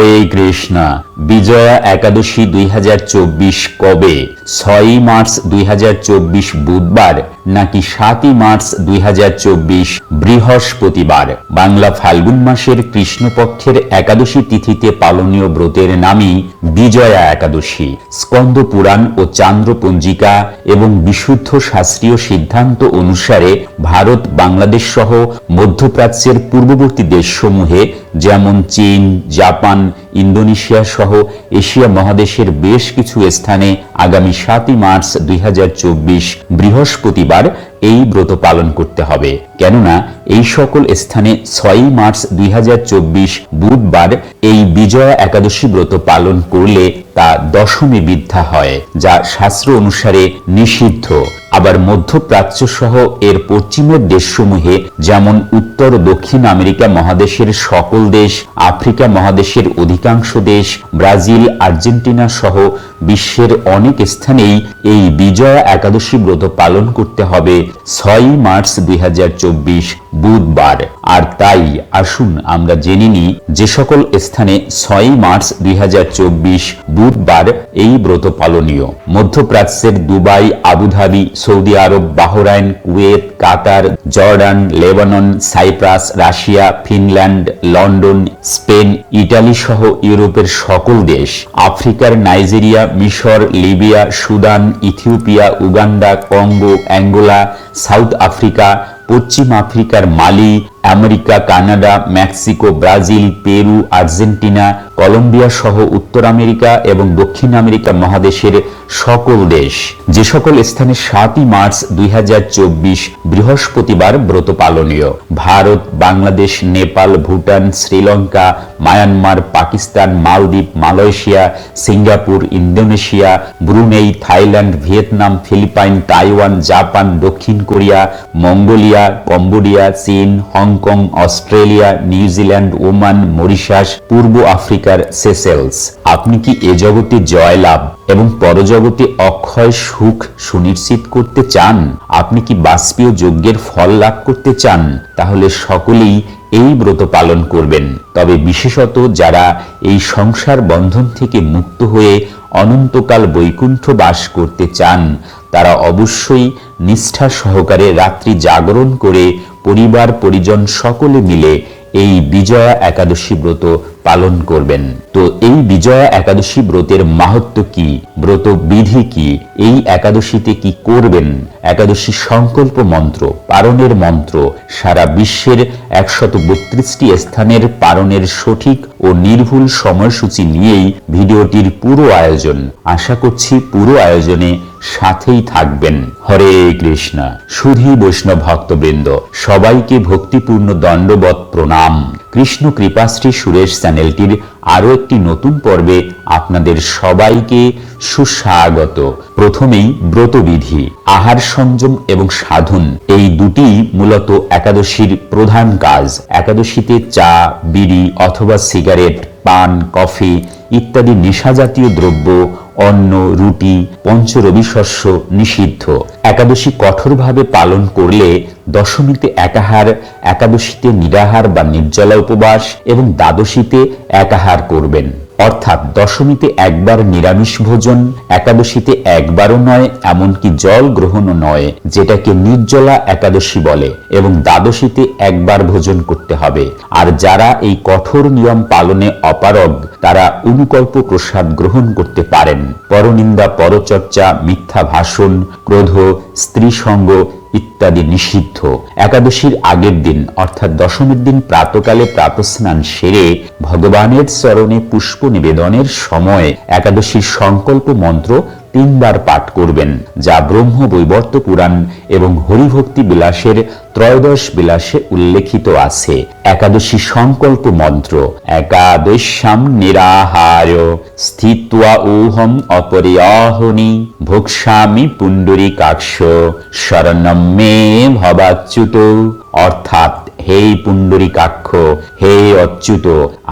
হরে কৃষ্ণা। বিজয়া একাদশী দুই হাজার চব্বিশ কবে? ছয়ই মার্চ দুই হাজার চব্বিশ বুধবার নাকি সাতই মার্চ দুই হাজার চব্বিশ বৃহস্পতিবার বাংলা ফাল্গুন মাসের কৃষ্ণপক্ষের একাদশী তিথিতে পালনীয় ব্রতের নামই বিজয়া একাদশী। স্কন্দ পুরাণ ও চান্দ্র পঞ্জিকা এবং বিশুদ্ধ শাস্ত্রীয় সিদ্ধান্ত অনুসারে ভারত, বাংলাদেশ সহ মধ্যপ্রাচ্যের পূর্ববর্তী দেশসমূহে, যেমন চীন, জাপান ইন্দোনেশিয়া সহ এশিয়া মহাদেশের বেশ কিছু স্থানে আগামী সাতই মার্চ দুই হাজার চব্বিশ বৃহস্পতিবার এই ব্রত পালন করতে হবে। কেননা এই সকল স্থানে ছয়ই মার্চ দুই হাজার চব্বিশ বুধবার এই বিজয়া একাদশী ব্রত পালন করলে তা দশমী বিদ্যা হয়, যা শাস্ত্র অনুসারে নিষিদ্ধ। আবার মধ্যপ্রাচ্য সহ এর পশ্চিমের দেশসমূহে, যেমন উত্তর, দক্ষিণ আমেরিকা মহাদেশের সকল দেশ, আফ্রিকা মহাদেশের অধিকাংশ দেশ, ব্রাজিল, আর্জেন্টিনা সহ বিশ্বের অনেক স্থানেই এই বিজয়া একাদশী ব্রত পালন করতে হবে। ছয়ই মার্চ দুই হাজার চব্বিশ বুধবার। আর তাই আসুন আমরা জেনে নিই যে সকল স্থানে ছয়ই মার্চ দু হাজার চব্বিশ বুধবার এই ব্রত পালনীয়। মধ্যপ্রাচ্যের Dubai, Abu Dhabi, Saudi Arabia, Bahrain, Kuwait, Qatar, Jordan, Lebanon, Cyprus, Russia, Finland, London, Spain, Italy সহ ইউরোপের সকল দেশ, আফ্রিকার নাইজেরিয়া, মিশর, Libya, Sudan, Ethiopia, Uganda, Congo, Angola, South Africa পশ্চিম আফ্রিকার Mali America, Canada, Mexico, Brazil, Peru, Argentina, Colombia সহ উত্তর America এবং দক্ষিণ আমেরিকা মহাদেশের সকল দেশ। যে সকল স্থানে সাতই মার্চ দুই হাজার চব্বিশ বৃহস্পতিবার ব্রত পালনীয়। ভারত, বাংলাদেশ, নেপাল, ভুটান, শ্রীলঙ্কা, মায়ানমার, পাকিস্তান, মালদ্বীপ, Malaysia, Singapore, Indonesia, Brunei, Thailand, Vietnam, Philippines, Taiwan, Japan, দক্ষিণ কোরিয়া, মঙ্গোলিয়া, কম্বোডিয়া, চীন Hong Kong Australia New Zealand Oman, Mauritius, পূর্ব আফ্রিকার সেসেলস। আপনি কি এ জগতে জয়লাভ এবং পরজগতে অক্ষয়, সুখ সুনিশ্চিত করতে চান? আপনি কি বাষ্পীয় যজ্ঞের ফল লাভ করতে চান? তাহলে সকলেই এই ব্রত পালন করবেন। তবে বিশেষত যারা এই সংসার বন্ধন থেকে মুক্ত হয়ে অনন্তকাল বৈকুণ্ঠ বাস করতে চান তারা অবশ্যই নিষ্ঠা সহকারে রাত্রি জাগরণ করে পরিবার পরিজন সকলে মিলে এই বিজয়া একাদশী ব্রত পালন করবেন। তো এই বিজয়া একাদশী ব্রতের মাহাত্ম কি? ব্রত বিধি কি? এই একাদশীতে কি করবেন? একাদশী সংকল্প মন্ত্র, পারণের মন্ত্র, সারা বিশ্বের একশত বত্রিশটি স্থানের পারণের সঠিক ও নির্ভুল সময়সূচি নিয়েই ভিডিওটির পুরো আয়োজন। আশা করছি পুরো আয়োজনে সাথেই থাকবেন। হরে কৃষ্ণ। সুধী বৈষ্ণব ভক্তবৃন্দ, সবাইকে ভক্তিপূর্ণ দণ্ডবত প্রণাম। কৃষ্ণ কৃপাশ্রী সুরেশ চ্যানেলটির আরও একটি নতুন পর্বে আপনাদের সবাইকে সুস্বাগত। প্রথমেই ব্রতবিধি, আহার সংযম এবং সাধন, এই দুটি মূলত একাদশীর প্রধান কাজ। একাদশীতে চা, বিড়ি অথবা সিগারেট পান, কফি ইত্যাদি নেশাজাতীয় দ্রব্য, অন্ন, রুটি পঞ্চরবি শস্য নিষিদ্ধ। একাদশী কঠোরভাবে পালন করলে দশমীতে একাহার, একাদশীতে নিরাহার বা নির্জলা উপবাস এবং দ্বাদশীতে একাহার করবেন। অর্থাৎ দশমীতে একবার নিরামিষ ভোজন, একাদশীতে একবারও নয়, এমনকি জল গ্রহণও নয়, যেটাকে নির্জলা একাদশী বলে এবং দ্বাদশীতে একবার ভোজন করতে হবে। আর যারা এই কঠোর নিয়ম পালনে অপারগ, তারা অনুকল্প প্রসাদ গ্রহণ করতে পারেন। পরনিন্দা, পরচর্চা, মিথ্যা ভাষণ, ক্রোধ স্ত্রী সঙ্গ ইত্যাদি নিষিদ্ধ। একাদশীর আগের দিন, অর্থাৎ দশমীর দিন প্রাতকালে প্রাতস্নান সেরে ভগবানের চরণে পুষ্প নিবেদনের সময় একাদশীর সংকল্প মন্ত্র তিনবার পাঠ করবেন, যা ব্রহ্ম বৈবর্ত পুরাণ এবং হরিভক্তি বিলাসের ত্রয়োদশ বিলাসে উল্লেখিত আছে। একাদশী সংকল্প মন্ত্র, একাদশ্যাম নিরাহার, স্থিত্বা ঊহম অপরিয়াহনি ভোক্সামি পুণ্ডরী কাক্ষ শরণম মে ভবাচ্যুত। অর্থাৎ, হে পুণ্ডরীকাক্ষ, হে অচ্যুত,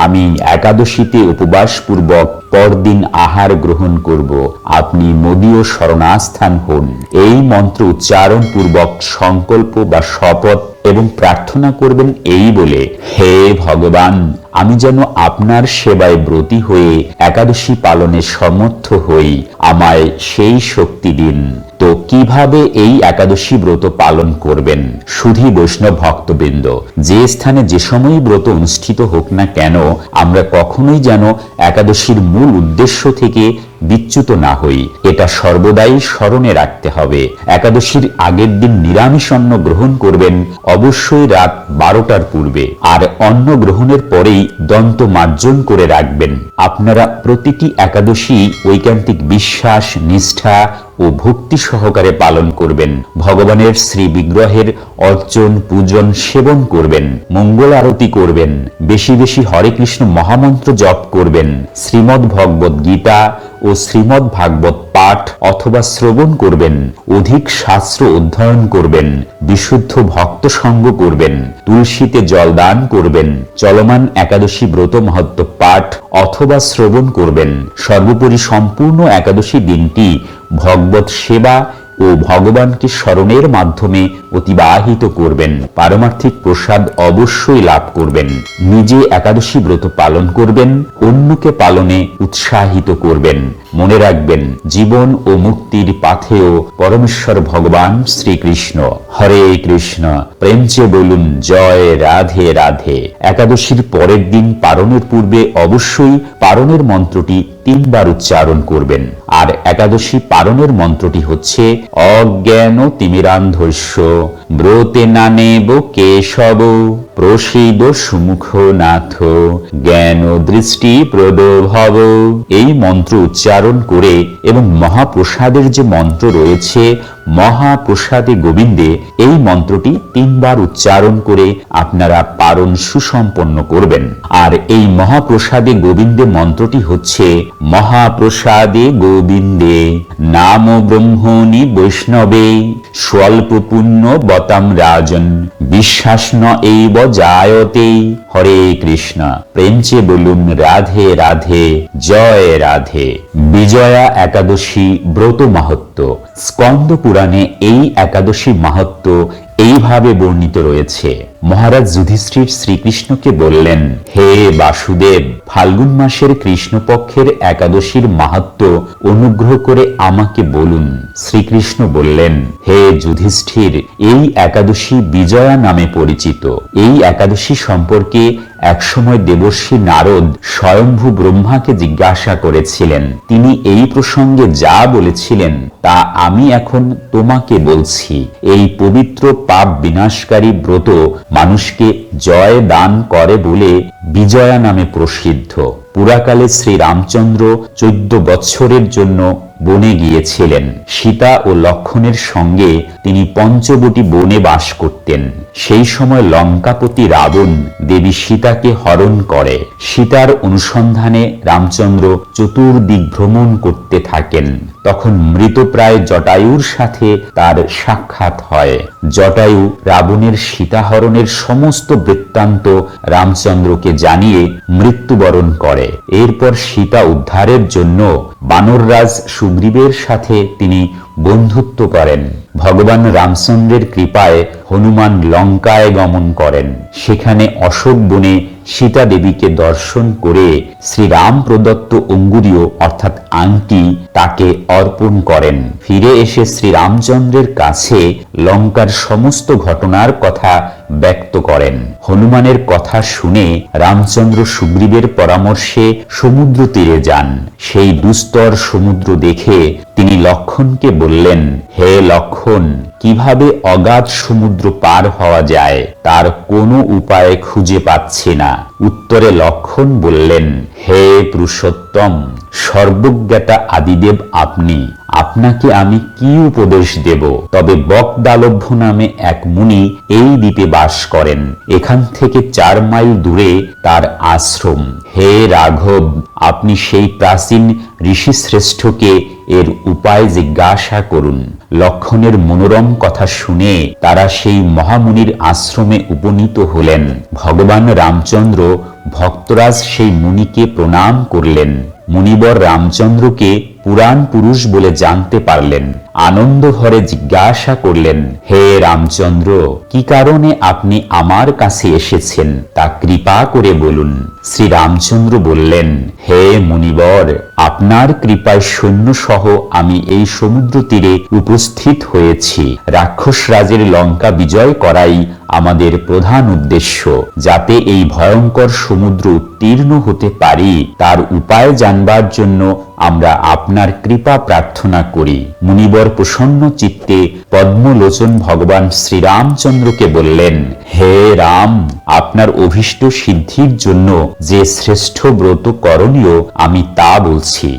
আমি একাদশীতে উপবাস পূর্বক পরদিন আহার গ্রহণ করব। আপনি মদীয় শরণাস্থান হন। এই মন্ত্র উচ্চারণ পূর্বক সংকল্প বা শপথ এবং প্রার্থনা করবেন এই বলে, হে ভগবান, আমি যেন আপনার সেবায় ব্রতী হয়ে একাদশী পালনে সমর্থ হই। আমায় সেই শক্তি দিন। তো কীভাবে এই একাদশী ব্রত পালন করবেন? শুধু বৈষ্ণব ভক্তবৃন্দ, যে স্থানে যে সময়ই ব্রত অনুষ্ঠিত হোক না কেন, আমরা কখনোই যেন একাদশীর মূল উদ্দেশ্য থেকে বিচ্যুত না হই, এটা সর্বদাই স্মরণে রাখতে হবে। একাদশীর আগের দিন নিরামিষ অন্ন গ্রহণ করবেন, অবশ্যই রাত বারোটার পূর্বে। আর অন্ন গ্রহণের পরেই দন্ত মার্জন করে রাখবেন। আপনারা প্রতিটি একাদশী ঐকান্তিক বিশ্বাস, নিষ্ঠা ও ভক্তি সহকারে পালন করবেন। ভগবানের শ্রী বিগ্রহের অর্চন পূজন, সেবন করবেন। মঙ্গল আরতি করবেন। বেশি বেশি হরে কৃষ্ণ মহামন্ত্র জপ করবেন। শ্রীমদ্ ভগবত গীতা শ্রীমদ্ ভাগবত পাঠ অথবা শ্রবণ করবেন, অধিক শাস্ত্র অধ্যয়ন করবেন, বিশুদ্ধ ভক্ত সঙ্গ করবেন, তুলসীতে জল দান করবেন, চলমান একাদশী ব্রত মহত্ব পাঠ অথবা শ্রবণ করবেন। সর্বোপরি সম্পূর্ণ একাদশী দিনটি ভগবত সেবা ও ভগবানকে স্মরণের মাধ্যমে অতিবাহিত করবেন। পারমার্থিক প্রসাদ অবশ্যই লাভ করবেন। নিজে একাদশী ব্রত পালন করবেন, অন্যকে পালনে উৎসাহিত করবেন। মনে রাখবেন, জীবন ও মুক্তির পাথেও পরমেশ্বর ভগবান শ্রীকৃষ্ণ। হরে কৃষ্ণ, প্রেম প্রেমচে বলুন, জয় রাধে রাধে। একাদশীর পরের দিন পারণের পূর্বে অবশ্যই পারণের মন্ত্রটি তিনবার উচ্চারণ করবেন। আর একাদশী পারণের মন্ত্রটি হচ্ছে, অজ্ঞান তিমিরান্ধস্য, ব্রতে নানেব কেশব, প্রসিদ সুমুখ নাথ, জ্ঞান দৃষ্টি প্রদভব। এই মন্ত্র উচ্চারণ করে এবং মহাপ্রসাদের যে মন্ত্র রয়েছে, মহাপ্রসাদে গোবিন্দে, এই মন্ত্রটি তিনবার উচ্চারণ করে আপনারা পারণ সুসম্পন্ন করবেন। আর এই মহাপ্রসাদে গোবিন্দে মন্ত্রটি হচ্ছে, মহাপ্রসাদে গোবিন্দে। নাম ব্রহ্মণি বৈষ্ণবে স্বল্প পুণ্য বতাম রাজন, বিশ্বাস ন এইব জায়তে। হরে কৃষ্ণ প্রেমচে বলুন রাধে রাধে, জয় রাধে। বিজয়া একাদশী ব্রত মাহাত্ম স্কন্দ পুরাণে এই একাদশী মাহাত্ম এইভাবে বর্ণিত রয়েছে। মহারাজ যুধিষ্ঠির শ্রীকৃষ্ণকে বললেন, হে বাসুদেব, ফাল্গুন মাসের কৃষ্ণপক্ষের একাদশীর মাহাত্ম অনুগ্রহ করে আমাকে বলুন। শ্রীকৃষ্ণ বললেন, হে যুধিষ্ঠির, এই একাদশী বিজয়া নামে পরিচিত। এই একাদশী সম্পর্কে একসময় দেবর্ষী নারদ স্বয়ম্ভু ব্রহ্মাকে জিজ্ঞাসা করেছিলেন, তিনি এই প্রসঙ্গে যা বলেছিলেন তা আমি এখন তোমাকে বলছি। এই পবিত্র পাপ বিনাশকারী ব্রত মানুষকে জয় দান করে বলে বিজয়া নামে প্রসিদ্ধ। পুরাকালে শ্রী রামচন্দ্র চোদ্দ বৎসরের জন্য বনে গিয়েছিলেন। সীতা ও লক্ষণের সঙ্গে তিনি পঞ্চবটি বনে বাস করতেন। সেই সময় লঙ্কাপতি রাবণ দেবী সীতাকে হরণ করে। সীতার অনুসন্ধানে রামচন্দ্র চতুর্দিক ভ্রমণ করতে থাকেন। তখন মৃতপ্রায় জটায়ুর সাথে তার সাক্ষাৎ হয়। জটায়ু রাবণের সীতাহরণের সমস্ত বৃত্তান্ত রামচন্দ্রকে জানিয়ে মৃত্যুবরণ করে। এরপর সীতা উদ্ধারের জন্য বানররাজ সুগ্রীবের সাথে তিনি বন্ধুত্ব করেন। ভগবান রামচন্দ্রের কৃপায় হনুমান লঙ্কায় গমন করেন। সেখানে অশোক বনে সীতা দেবীকে দর্শন করে শ্রীরাম প্রদত্ত অঙ্গুরীয় অর্থাৎ আংটি তাকে অর্পণ করেন। ফিরে এসে শ্রীরামচন্দ্রের কাছে লঙ্কার সমস্ত ঘটনার কথা ব্যক্ত করেন। হনুমানের কথা শুনে রামচন্দ্র সুগ্রীবের পরামর্শে সমুদ্র তীরে যান। সেই দুস্তর সমুদ্র দেখে তিনি লক্ষণকে বললেন, হে লক্ষণ কীভাবে অগাধ সমুদ্র পার হওয়া যায়, তার কোনো উপায় খুঁজে পাচ্ছি না। উত্তরে লক্ষণ বললেন, হে পুরুষোত্তম সর্বজ্ঞাতা আদিদেব আপনি, আপনাকে আমি কি উপদেশ দেব? তবে বকদালভ্য নামে এক মুনি এই দ্বীপে বাস করেন। এখান থেকে চার মাইল দূরে তার আশ্রম। হে রাঘব, আপনি সেই প্রাচীন ঋষি শ্রেষ্ঠকে এর উপায় জিজ্ঞাসা করুন। লক্ষণের মনোরম কথা শুনে তারা সেই মহামুনির আশ্রমে উপনীত হলেন। ভগবান রামচন্দ্র ভক্তরাজ সেই মুনিকে প্রণাম করলেন। মুনিবর রামচন্দ্রকে পুরাণ পুরুষ বলে জানতে পারলেন, আনন্দ ভরে জিজ্ঞাসা করলেন, হে রামচন্দ্র, কি কারণে আপনি আমার কাছে এসেছেন? তা কৃপা করে বলুন। শ্রী রামচন্দ্র বললেন, হে মুনিবর, আপনার কৃপায় সৈন্য সহ আমি এই সমুদ্র তীরে উপস্থিত হয়েছি। রাক্ষস রাজের লঙ্কা বিজয় করাই আমাদের প্রধান উদ্দেশ্য। যাতে এই ভয়ঙ্কর সমুদ্র উত্তীর্ণ হতে পারি, তার উপায় জানবার জন্য আমরা আপনার কৃপা প্রার্থনা করি। মুনিবর প্রসন্ন চিত্তে পদ্মলোচন ভগবান শ্রীরামচন্দ্রকে বললেন, হে রাম, আপনার অভীষ্ট সিদ্ধির জন্য যে শ্রেষ্ঠ ব্রত করণীয় আমি তা বলছি।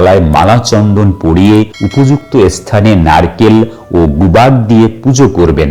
গলায় মালা চন্দন পরিয়ে উপযুক্ত স্থানে নারকেল ও গুবাগ দিয়ে পুজো করবেন।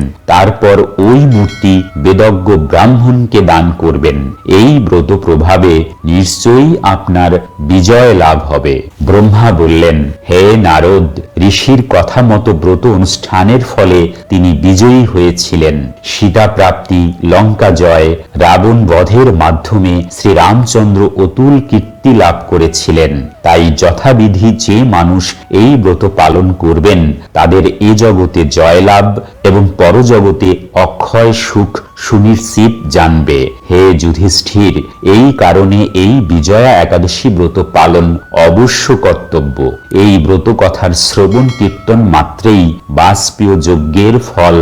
তারপর ওই মূর্তি বেদজ্ঞ ব্রাহ্মণকে দান করবেন। এই ব্রত প্রভাবে নিশ্চয়ই আপনার বিজয় লাভ হবে। ব্রহ্মা বললেন, হে নারদ, ঋষির কথা মতো ব্রত অনুষ্ঠানের ফলে তিনি বিজয়ী হয়েছিলেন। সীতা প্রাপ্তি, লঙ্কা জয়, রাবণ বধের মাধ্যমে শ্রীরামচন্দ্র অতুল কীর্তি লাভ করেছিলেন। তাই যথাবিধি যে মানুষ এই ব্রত পালন করবেন, তাদের এ জগতে জয়লাভ এবং পরজগতে অক্ষয় সুখ সুনিশ্চিত জানবে। হে যুধিষ্ঠির, এই কারণে এই বিজয়া একাদশী ব্রত পালন অবশ্য কর্তব্য। এই ব্রত কথার শ্রবণ কীর্তন মাত্রেই বাষ্পীয় যজ্ঞের ফল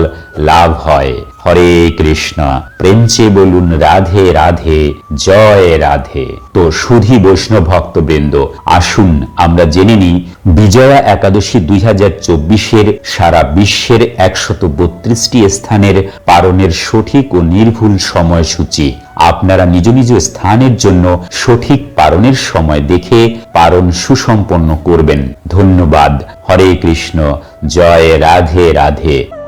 লাভ হয়। হরে কৃষ্ণ প্রেমচে বলুন রাধে রাধে, জয় রাধে। তো সুধি বৈষ্ণব ভক্তবৃন্দ, আসুন আমরা জেনে নিই বিজয়া একাদশী দুই হাজার চব্বিশের সারা বিশ্বের একশত বত্রিশটি স্থানের পালনের সঠিক ও নির্ভুল সময়সূচি। আপনারা নিজ নিজ স্থানের জন্য সঠিক পারণের সময় দেখে পারণ সুসম্পন্ন করবেন। ধন্যবাদ। হরে কৃষ্ণ। জয় রাধে রাধে।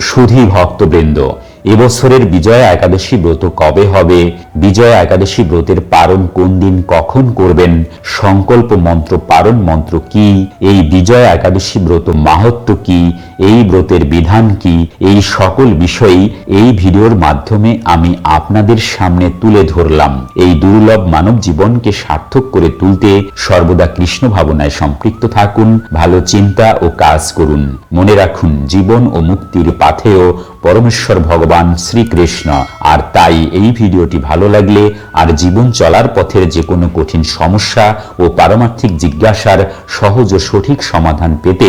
সুধী ভক্তবৃন্দ। এবছরের বিজয়া একাদশী ব্রত কবে হবে? বিজয়া একাদশী ব্রতের পারণ কোন দিন কখন করবেন? সংকল্প মন্ত্র পারণ মন্ত্র কি? এই বিজয়া একাদশী ব্রত মাহাত্ম কি? এই ব্রতের বিধান কি? এই সকল বিষয়ই এই ভিডিওর মাধ্যমে আমি আপনাদের সামনে তুলে ধরলাম। এই দুর্লভ মানব জীবনকে সার্থক করে তুলতে সর্বদা কৃষ্ণ ভাবনায় সম্পৃক্ত থাকুন, ভালো চিন্তা ও কাজ করুন। মনে রাখুন, জীবন ও মুক্তির পাথেও পরমেশ্বর ভগবান শ্রীকৃষ্ণ। আর তাই এই ভিডিওটি ভালো লাগলে আর জীবন চলার পথের যে কোনো কঠিন সমস্যা ও পারমার্থিক জিজ্ঞাসার সহজ ও সঠিক সমাধান পেতে